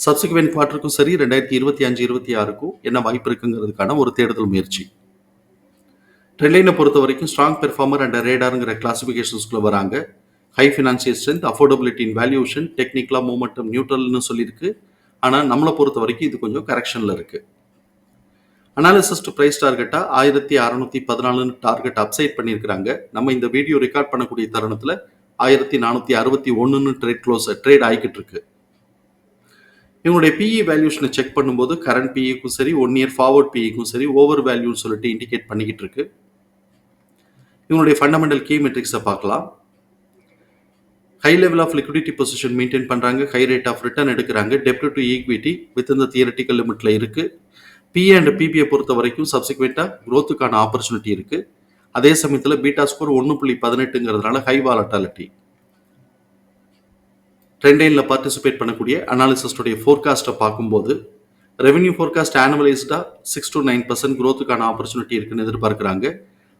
subsequent குவார்ட்டருக்கும் சரி ரெண்டாயிரத்தி இருபத்தி அஞ்சு இருபத்தி ஆறுக்கும் என்ன வாய்ப்பு இருக்குங்கிறதுக்கான ஒரு தேடுதல் முயற்சி. ட்ரெண்ட்லைனை பொறுத்த வரைக்கும் ஸ்ட்ராங் பெர்ஃபார்மர் அண்ட் ரேடாருங்கிற கிளாசிஃபிகேஷன்ஸ்குள்ள வராங்க. High financial strength affordability in valuation டெக்னிக்கலாக மூமெண்டம் நியூட்ரல்னு சொல்லியிருக்கு. ஆனால் நம்மளை பொறுத்த வரைக்கும் இது கொஞ்சம் கரெக்ஷனில் இருக்குது அனாலிசிஸ்ட் ப்ரைஸ் டார்கெட்டாக ஆயிரத்தி அறநூற்றி பதினாலுன்னு டார்கெட் அப்சைட் பண்ணியிருக்கிறாங்க. நம்ம இந்த வீடியோ ரெக்கார்ட் பண்ணக்கூடிய தருணத்தில் ஆயிரத்தி நானூற்றி அறுபத்தி ஒன்றுன்னு ட்ரேட் க்ளோஸ் ட்ரேட் ஆகிக்கிட்டு இருக்குது இவங்களுடைய பிஇ வேல்யூஷனை செக் பண்ணும்போது கரண்ட் பிஇக்கும் சரி ஒன் இயர் ஃபார்வர்ட் பிஇக்கும் சரி ஓவர் வேல்யூன்னு சொல்லிட்டு இண்டிகேட் பண்ணிக்கிட்டு இருக்கு. இவங்களுடைய ஃபண்டமெண்டல் கீ மெட்ரிக்ஸை பார்க்கலாம். High level of liquidity position maintain பண்ணுறாங்க ஹை ரேட் ஆஃப் ரிட்டர்ன் எடுக்கிறாங்க டெப்ட் டு ஈக்விட்டி வித் இந்த தியரட்டிக்கல் லிமிட்ல இருக்கு. பிஏ அண்ட் பிபிஐ பொறுத்த வரைக்கும் சப்சிக்வெண்ட்டாக க்ரோத்துக்கான ஆப்பர்ச்சுனிட்டி இருக்கு. அதே சமயத்தில் பீட்டா ஸ்கோர் ஒன்று புள்ளி பதினெட்டுங்கிறதுனால ஹை வாலட்டாலிட்டி ட்ரெண்டைனில் பார்ட்டிசிபேட் பண்ணக்கூடிய அனாலிசிஸ்டுடைய ஃபோர்காஸ்ட்டை பார்க்கும்போது ரெவென்யூ ஃபோர்காஸ்ட் ஆனுவலைஸ்டாக சிக்ஸ் டு நைன் பர்சன்ட் க்ரோத்துக்கான ஆப்பர்ச்சுனிட்டி இருக்குன்னு எதிர்பார்க்குறாங்க.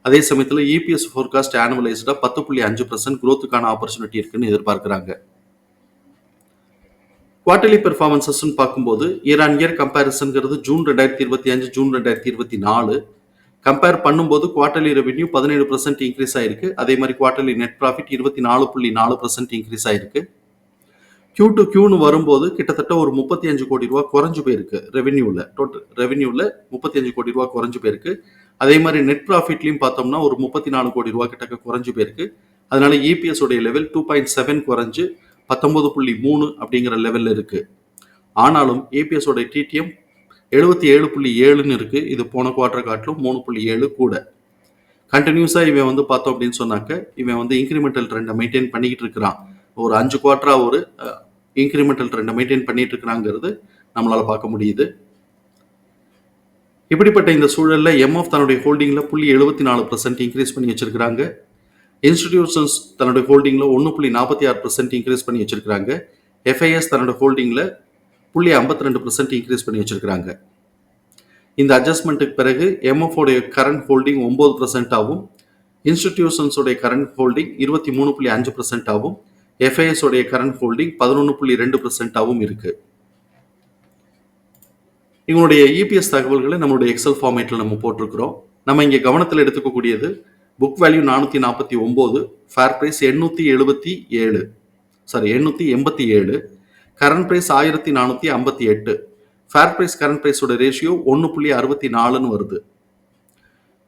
அதே சமயத்தில் இபிஎஸ் ஃபோர்காஸ்ட் ஆனுவலைஸ்டாக பத்து புள்ளி அஞ்சு பர்சன்ட் க்ரோத்துக்கான ஆப்பர்ச்சுனிட்டி இருக்குன்னு எதிர்பார்க்குறாங்க. குவார்டர்லி பெர்ஃபார்மன்சஸ்ன்னு பார்க்கும்போது இயர் ஆன் இயர் கம்பேரிசன்கிறது ஜூன் ரெண்டாயிரத்தி இருபத்தி அஞ்சு ஜூன் ரெண்டாயிரத்தி இருபத்தி நாலு. கம்பேர் பண்ணும்போது குவார்டர்லி ரெவென்யூ பதினேழு பர்சன்ட் இன்க்ரீஸ் ஆயிருக்கு. அதே மாதிரி குவார்டர்லி நெட் ப்ராஃபிட் இருபத்தி நாலு புள்ளி நாலு பர்சன்ட் இன்க்ரீஸ் ஆயிருக்கு. கியூ டு கியூன்னு வரும்போது கிட்டத்தட்ட ஒரு முப்பத்தி அஞ்சு கோடி ரூபா குறைஞ்சு போயிருக்கு ரெவென்யூவில் டோட்டல் ரெவென்யூவில் முப்பத்தி அஞ்சு கோடி ரூபா குறைஞ்சு போயிருக்கு. அதே மாதிரி நெட் ப்ராஃபிட்லையும் பார்த்தோம்னா ஒரு முப்பத்தி நாலு கோடி ரூபா கிட்டக்க குறைஞ்சு போயிருக்கு. அதனால இபிஎஸ் உடைய லெவல் டூ பாயிண்ட் செவன் குறைஞ்சு பத்தொன்பது புள்ளி மூணு அப்படிங்கிற லெவலில் இருக்கு. ஆனாலும் ஏபிஎஸ் உடைய டிடிஎம் எழுபத்தி ஏழு புள்ளி ஏழுன்னு இருக்கு. இது போன குவார்டர் காட்டிலும் மூணு புள்ளி ஏழு கூட. கண்டினியூஸாக இவன் வந்து பார்த்தோம் அப்படின்னு சொன்னாக்க இவன் வந்து இன்க்ரிமெண்டல் ட்ரெண்டை மெயின்டைன் பண்ணிக்கிட்டு இருக்கிறான். ஒரு அஞ்சு குவார்டரா ஒரு இன்க்ரிமெண்டல் ட்ரெண்டை மெயின்டைன் பண்ணிட்டு இருக்கிறாங்கிறது நம்மளால பார்க்க முடியுது. இப்படிப்பட்ட இந்த சூழலில் எம்எஃப் தன்னுடைய ஹோல்டிங்கில் புள்ளி எழுபத்தி நாலு பர்சன்ட் இன்க்ரீஸ் பண்ணி வச்சிருக்கிறாங்க. இன்ஸ்டிடியூஷன்ஸ் தன்னுடைய ஹோல்டிங்கில் ஒன்று புள்ளி நாற்பத்தி ஆறு பர்சன்ட் இன்க்ரீஸ் பண்ணி வச்சிருக்கிறாங்க. எஃப்ஐஎஸ் தன்னோட ஹோல்டிங்கில் புள்ளி ஐம்பத்தி ரெண்டு பர்சன்ட் இன்க்ரீஸ் பண்ணி வச்சிருக்கிறாங்க. இந்த அட்ஜஸ்ட்மெண்ட்டுக்கு பிறகு எம்எஃப் உடைய கரண்ட் ஹோல்டிங் ஒம்பது பர்சன்ட் ஆகும் இன்ஸ்டிடியூஷன்ஸோடைய கரண்ட் ஹோல்டிங் இருபத்தி மூணு புள்ளி அஞ்சு பர்சன்ட் ஆகும் எஃப்ஐஎஸ் உடைய கரண்ட் ஹோல்டிங் பதினொன்று புள்ளி ரெண்டு பர்சன்டாகவும் இருக்கு. இவங்களுடைய இபிஎஸ் தகவல்களை நம்மளுடைய எக்ஸல் ஃபார்மேட்டில் நம்ம போட்டிருக்கிறோம். நம்ம இங்கே கவனத்தில் எடுத்துக்கக்கூடியது புக் வேல்யூ நானூற்றி நாற்பத்தி ஒம்பது ஃபேர் ப்ரைஸ் எண்ணூற்றி எழுபத்தி ஏழு. சாரி எண்ணூற்றி எண்பத்தி ஏழு. கரண்ட் ப்ரைஸ் ஆயிரத்தி நானூற்றி ஐம்பத்தி எட்டு. ஃபேர் ப்ரைஸ் கரண்ட் ப்ரைஸோட ரேஷியோ ஒன்று புள்ளி அறுபத்தி நாலுன்னு வருது.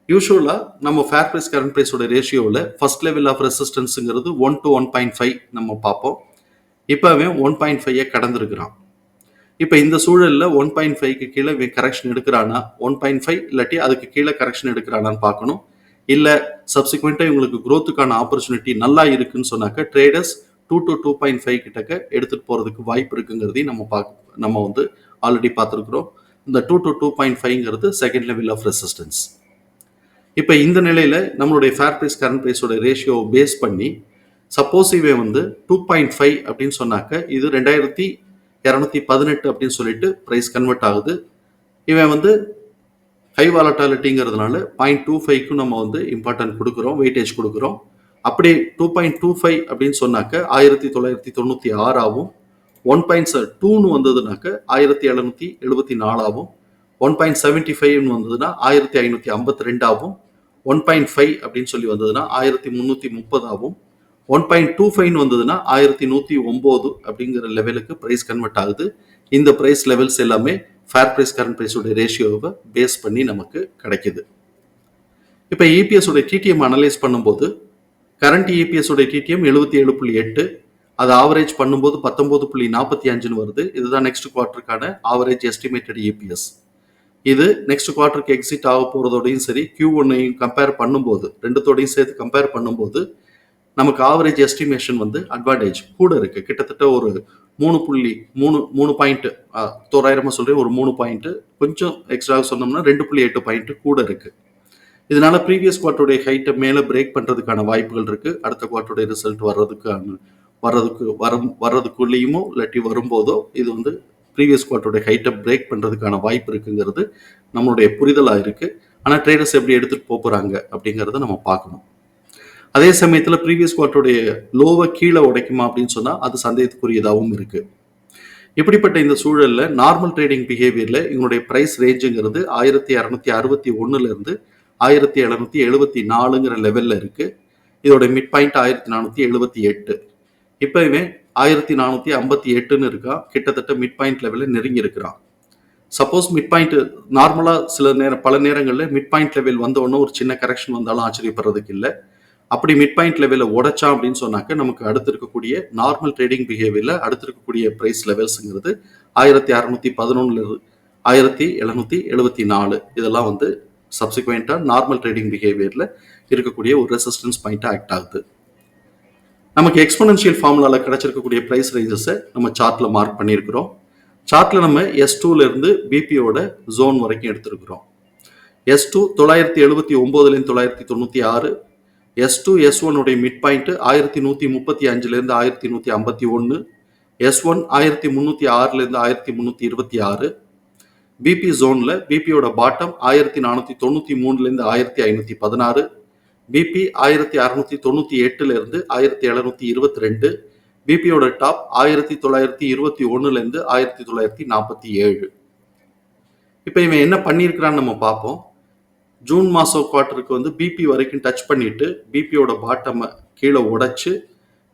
யூஸ்வலாக நம்ம ஃபேர் ப்ரைஸ் கரண்ட் ப்ரைஸோட ரேஷியோவில் first level of ரெசிஸ்டன்ஸுங்கிறது one to one point five நம்ம பார்ப்போம். இப்போவே ஒன் பாயிண்ட் ஃபைவை கடந்திருக்கிறான். இப்போ இந்த சூழலில் ஒன் பாயிண்ட் ஃபைவ்க்கு கீழே கரெக்ஷன் எடுக்கிறானா ஒன் பாயிண்ட் ஃபைவ் இல்லாட்டி அதுக்கு கீழே கரெக்ஷன் எடுக்கிறானான்னு பார்க்கணும். இல்லை சப்சிக்வெண்ட்டாக இவங்களுக்கு க்ரோத்துக்கான ஆப்பர்ச்சுனிட்டி நல்லா இருக்குன்னு சொன்னாக்க traders two to two point five கிட்டக்க எடுத்துகிட்டு போகிறதுக்கு வாய்ப்பு இருக்குங்கிறதையும் நம்ம பார்க்க நம்ம வந்து ஆல்ரெடி பார்த்துருக்குறோம். இந்த டூ டு டூ பாயிண்ட் ஃபைவ்ங்கிறது செகண்ட் லெவல் ஆஃப் ரெசிஸ்டன்ஸ் இப்போ இந்த நிலையில் நம்மளுடைய ஃபேர் ப்ரைஸ் கரண்ட் ப்ரைஸோட ரேஷியோ பேஸ் பண்ணி சப்போஸ் இவன் வந்து டூ பாயிண்ட் ஃபைவ் அப்படின்னு சொன்னாக்க இது ரெண்டாயிரத்தி இரநூத்தி பதினெட்டு அப்படின்னு சொல்லிட்டு ப்ரைஸ் கன்வெர்ட் ஆகுது. இவன் வந்து ஹை வாலட்டாலிட்டிங்கிறதுனால பாயிண்ட் டூ ஃபைவ்க்கும் நம்ம வந்து இம்பார்ட்டன்ட் கொடுக்குறோம் வெயிட்டேஜ் கொடுக்குறோம். அப்படி டூ பாயிண்ட் டூ ஃபைவ் அப்படின்னு சொன்னாக்க ஆயிரத்தி தொள்ளாயிரத்தி தொண்ணூற்றி ஆறாகவும் ஒன் பாயிண்ட் டூன்னு வந்ததுனாக்க ஆயிரத்தி எழுநூற்றி எழுபத்தி நாலாகவும் ஒன் பாயிண்ட் செவன்ட்டி ஃபைவ்னு வந்ததுன்னா ஆயிரத்தி ஐநூற்றி ஐம்பத்தி ரெண்டாகவும் ஒன் பாயிண்ட் ஃபைவ் அப்படின்னு சொல்லி வந்ததுன்னா ஆயிரத்தி முந்நூற்றி முப்பதாகவும் ஒன் பாயிண்ட் டூ ஃபைவ்னு வந்ததுன்னா ஆயிரத்தி நூற்றி ஒம்பது அப்படிங்கிற லெவலுக்கு ப்ரைஸ் கன்வெர்ட் ஆகுது. இந்த ப்ரைஸ் லெவல்ஸ் எல்லாமே ஃபேர் ப்ரைஸ் கரண்ட் ப்ரைஸோட ரேஷியோவை பேஸ் பண்ணி நமக்கு கிடைக்கிது. இப்போ இபிஎஸோட டிடிஎம் அனலைஸ் பண்ணும்போது கரண்ட் இபிஎஸோட டிடிஎம் எழுபத்தி ஏழு புள்ளி எட்டு அது ஆவரேஜ் பண்ணும்போது பத்தொன்பது புள்ளி நாற்பத்தி அஞ்சுன்னு வருது. இதுதான் நெக்ஸ்ட் குவார்ட்டருக்கான ஆவரேஜ் எஸ்டிமேட்டட் இபிஎஸ் இது நெக்ஸ்ட் குவார்ட்டருக்கு எக்ஸிட் ஆக போகிறதோடையும் சரி கியூ ஒன்னையும் கம்பேர் பண்ணும்போது ரெண்டுத்தோடையும் சேர்த்து கம்பேர் பண்ணும்போது நமக்கு ஆவரேஜ் எஸ்டிமேஷன் வந்து அட்வான்டேஜ் கூட இருக்கு. கிட்டத்தட்ட ஒரு மூணு புள்ளி மூணு மூணு பாயிண்ட் தோராயிரமா சொல்றேன் ஒரு மூணு பாயிண்ட் கொஞ்சம் எக்ஸ்ட்ரா சொன்னோம்னா ரெண்டு புள்ளி எட்டு பாயிண்ட் கூட இருக்கு. இதனால ப்ரீவியஸ் குவார்ட்டருடைய ஹைட்டை மேலே பிரேக் பண்றதுக்கான வாய்ப்புகள் இருக்கு. அடுத்த குவார்ட்டருடைய ரிசல்ட் வர்றதுக்கான வர்றதுக்கு வரும் வர்றதுக்குள்ளேயுமோ இல்லாட்டி வரும்போதோ இது வந்து ப்ரீவியஸ் குவார்ட்டருடைய ஹைட்டை பிரேக் பண்ணுறதுக்கான வாய்ப்பு இருக்குங்கிறது நம்மளுடைய புரிதலாக இருக்குது ஆனால் ட்ரேடர்ஸ் எப்படி எடுத்துகிட்டு போப் அப்படிங்கிறத நம்ம பார்க்கணும். அதே சமயத்தில் ப்ரீவியஸ் குவார்ட்டருடைய லோவை கீழே உடைக்குமா அப்படின்னு சொன்னால் அது சந்தேகத்துக்குரியதாகவும் இருக்குது இப்படிப்பட்ட இந்த சூழலில் நார்மல் ட்ரேடிங் பிஹேவியரில் இவங்களுடைய ப்ரைஸ் ரேஞ்சுங்கிறது ஆயிரத்தி இரநூத்தி அறுபத்தி ஒன்றுலேருந்து ஆயிரத்தி எழுநூத்தி எழுபத்தி நாலுங்கிற லெவலில் இருக்குது இதோட மிட் பாயிண்ட் ஆயிரத்தி நானூற்றி எழுபத்தி எட்டு. இப்போ இவன் ஆயிரத்தி நானூற்றி ஐம்பத்தி எட்டுன்னு இருக்கா. கிட்டத்தட்ட மிட் பாயிண்ட் லெவலில் நெருங்கி இருக்கிறான். சப்போஸ் மிட் பாயிண்ட் நார்மலாக சில நேரம் பல நேரங்களில் மிட் பாயிண்ட் லெவல் வந்த ஒரு சின்ன கரெக்ஷன் வந்தாலும் ஆச்சரியப்படுறதுக்கு இல்லை. அப்படி மிட் பாயிண்ட் லெவலில் உடைச்சான் அப்படின்னு சொன்னாக்க நமக்கு அடுத்து இருக்கக்கூடிய நார்மல் ட்ரேடிங் பிஹேவியரில் அடுத்து இருக்கக்கூடிய லெவல்ஸுங்கிறது ஆயிரத்தி அறநூற்றி பதினொன்னுல ஆயிரத்தி எழுநூற்றி எழுபத்தி நாலு. இதெல்லாம் வந்து சப்சிக்வெண்ட்டாக நார்மல் ட்ரேடிங் பிஹேவியரில் இருக்கக்கூடிய ஒரு ரெசிஸ்டன்ஸ் பாயிண்ட்டாக ஆக்ட் ஆகுது. நமக்கு எக்ஸ்போனன்ஷியல் ஃபார்முலாவில் கிடச்சிருக்கக்கூடிய பிரைஸ் ரேஞ்சஸை நம்ம சார்ட்டில் மார்க் பண்ணியிருக்கிறோம். சார்ட்டில் நம்ம எஸ் டூலேருந்து பிபியோட ஜோன் வரைக்கும் எடுத்திருக்கிறோம். எஸ் டூ தொள்ளாயிரத்தி எழுபத்தி ஒம்போதுலேருந்து தொள்ளாயிரத்தி தொண்ணூற்றி ஆறு எஸ் டூ எஸ் ஒன்னுடைய மிட் பாயிண்ட்டு ஆயிரத்தி நூற்றி முப்பத்தி அஞ்சுலேருந்து ஆயிரத்தி நூற்றி ஐம்பத்தி ஒன்று எஸ் ஒன் ஆயிரத்தி முந்நூற்றி ஆறுலேருந்து ஆயிரத்தி முந்நூற்றி இருபத்தி ஆறு பிபி ஜோனில் பிபியோட பாட்டம் ஆயிரத்தி நானூற்றி தொண்ணூற்றி மூணுலேருந்து ஆயிரத்தி ஐநூற்றி பதினாறு பிபி ஆயிரத்தி அறுநூத்தி தொண்ணூற்றி எட்டுலேருந்து ஆயிரத்தி எழுநூற்றி இருபத்தி ரெண்டு பிபியோட டாப் ஆயிரத்தி தொள்ளாயிரத்தி இருபத்தி ஒன்றுலேருந்து ஆயிரத்தி தொள்ளாயிரத்தி நாற்பத்தி ஏழு. இப்போ இவன் என்ன பண்ணியிருக்கிறான்னு நம்ம பார்ப்போம். ஜூன் மாதம் குவார்ட்டருக்கு வந்து பிபி வரைக்கும் டச் பண்ணிட்டு பிபியோட பாட்டமை கீழே உடைச்சு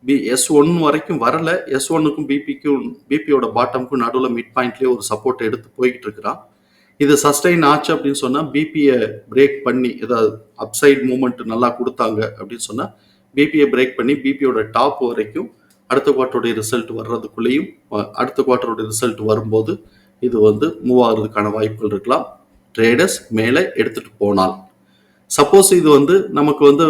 பி எஸ் ஒன் வரைக்கும் வரல. எஸ் ஒன்னுக்கும் பிபிக்கும் பிபியோட பாட்டமுக்கும் நடுவில் மிட் பாயிண்ட்லேயே ஒரு சப்போர்ட் எடுத்து போய்கிட்டு இருக்கிறான். இது சஸ்டைன் ஆச்சு அப்படின்னு சொன்னால் பிபியை பிரேக் பண்ணி ஏதாவது அப்சைட் மூமெண்ட் நல்லா கொடுத்தாங்க அப்படின்னு சொன்னால் பிபியை பிரேக் பண்ணி பிபியோட டாப் வரைக்கும் அடுத்த குவார்ட்டருடைய ரிசல்ட் வர்றதுக்குள்ளேயும் அடுத்த குவார்ட்டருடைய ரிசல்ட் வரும்போது இது வந்து மூவ் ஆகிறதுக்கான வாய்ப்புகள் இருக்கலாம். ட்ரேடர்ஸ் மேலே எடுத்துகிட்டு போனால். சப்போஸ் இது வந்து நமக்கு வந்து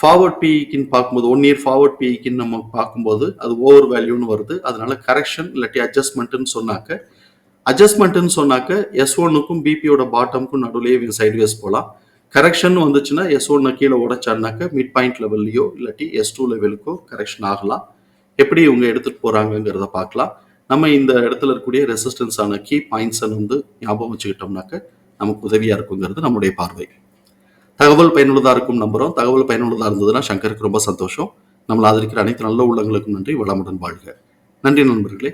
ஃபார்வர்ட் பிஇக்குன்னு பார்க்கும்போது ஒன் இயர் ஃபார்வர்ட் பிஇக்குன்னு நம்ம பார்க்கும்போது அது ஓவர் வேல்யூன்னு வருது. அதனால கரெக்ஷன் இல்லாட்டி அட்ஜஸ்ட்மெண்ட்டுன்னு சொன்னாக்க அட்ஜஸ்ட்மெண்ட்னு சொன்னாக்க எஸ் ஒன்னுக்கும் பிபியோட பாட்டமுக்கும் நடுவுலயே இவங்க சைட்வேஸ் போகலாம் கரெக்ஷன் வந்துச்சுன்னா எஸ் ஒன்னை கீழே உடைச்சாருனாக்க மிட் பாயிண்ட் லெவல்லையோ இல்லாட்டி எஸ் டூ லெவலுக்கோ கரெக்ஷன் ஆகலாம். எப்படி இவங்க எடுத்துகிட்டு போகிறாங்கங்கிறத பார்க்கலாம். நம்ம இந்த இடத்துல இருக்கக்கூடிய ரெசிஸ்டன்ஸான கீ பாயிண்ட்ஸை வந்து ஞாபகம் வச்சுக்கிட்டோம்னாக்க நமக்கு உதவியாக இருக்குங்கிறது நம்முடைய பார்வை. தகவல் பயனுள்ளதாக இருக்கும் நம்புகிறோம் தகவல் பயனுள்ளதாக இருந்ததுன்னா சங்கருக்கு ரொம்ப சந்தோஷம். நம்மளை ஆதரிக்கிற அனைத்து நல்ல உள்ளங்களுக்கும் நன்றி. வளமுடன் வாழ்க. நன்றி நண்பர்களே.